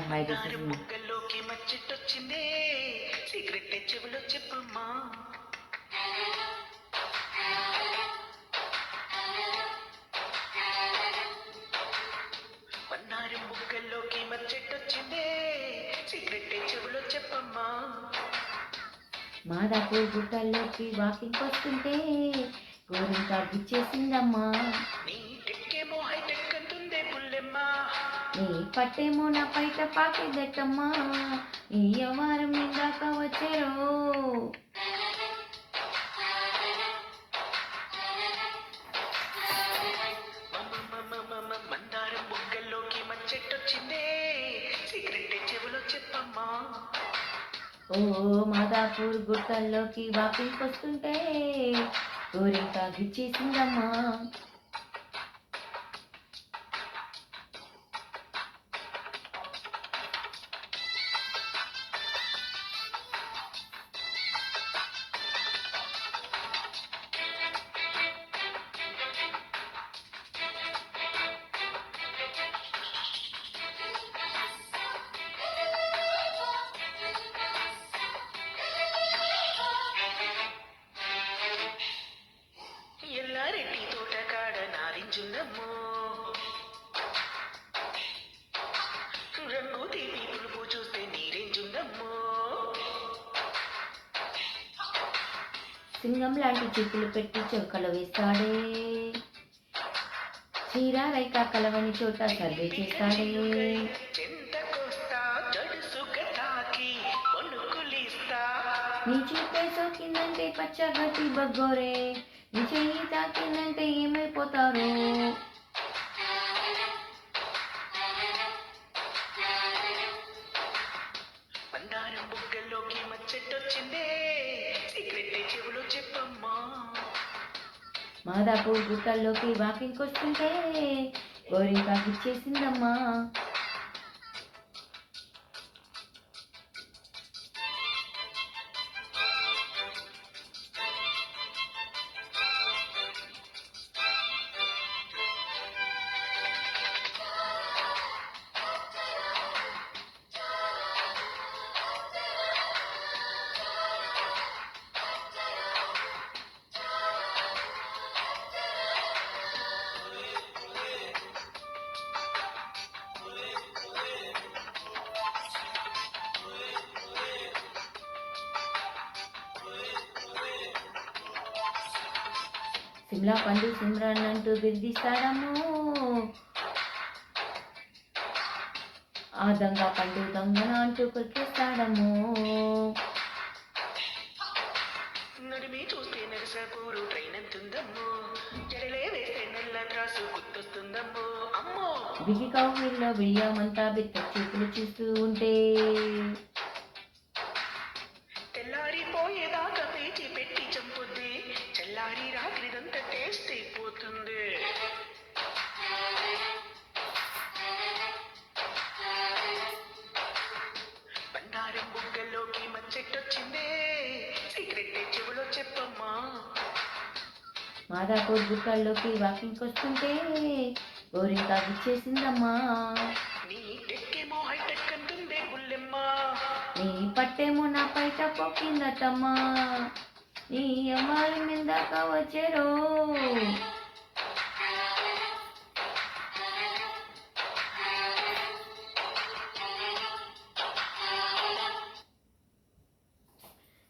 Hi hi బుగ్గల్లోకి మచ్చిట్టొచ్చిందే cigarette చెవులో చెప్పమ్మా. పన్నారం బుగ్గల్లోకి మచ్చిట్టొచ్చిందే సిగరెట్ చెవులో చెప్పమ్మా. మాదాపూర్ గుట్టల్లోకి వాకింగ్ వస్తుంటే గోరింకా గుచ్చేసిందమ్మా నీ నీ పట్టేమో నా పైట పాకేదట్టమ్మా ఈ వ్యవహారం ఇందాక వచ్చారో. మందారం బుగ్గల్లోకి మచ్చెట్టొచ్చిందే. సిగరెట్ చెవులో చెప్పమ్మా. ఓ మాదాపూర్ గుట్టల్లోకి వాకింగ్ వస్తుంటే గోరింకా గుచ్చేసిందమ్మా. నారింజుందమ్మో రంగు తీపి పులుపు చూస్తే నీరేంజుందమ్మో సింగం లాంటి చెప్పులు పెట్టి చౌకలో వేస్తాడే. చీర రైక కలవని చోట సర్వే చేస్తాడే. నీ చూపే సోకిందంటే పచ్చగట్టి బగ్గోరే. నీ చెయ్యి తాకిందంటే ఏమైపోతారో? మందారం బుగ్గల్లోకి మచ్చెట్టొచ్చిందే సిగరెట్ చెవులో చెప్పమ్మా. మాదాపూర్ గుట్టల్లోకి వాకింగ్ వస్తుంటే గోరింకా ఇచ్చేసిందమ్మా సిమ్లా పండు సిమ్రాన్ అంటూ బిర్దిస్తాడమ్మో. ఆ దొంగ పండు దొంగన అంటూ నడిమి చూస్తే నరసపూరు ట్రైన్ ఎంతుందమ్మో. జడలే వేస్తే నల్ల త్రాసు గుర్తొస్తుందమ్మో. అమ్మో. బిగి కౌగిల్లో బియ్యమంతా బిత్త చూపులు చూస్తూ ఉంటే. మాదాపూర్ గుట్టల్లోకి వాకింగ్ వస్తుంటే గోరింకా ఇచ్చేసిందమ్మా నీ పట్టేమో నా పైట పొక్కిందటమ్మా నీ అమ్మాయి మీదాక వచ్చారో.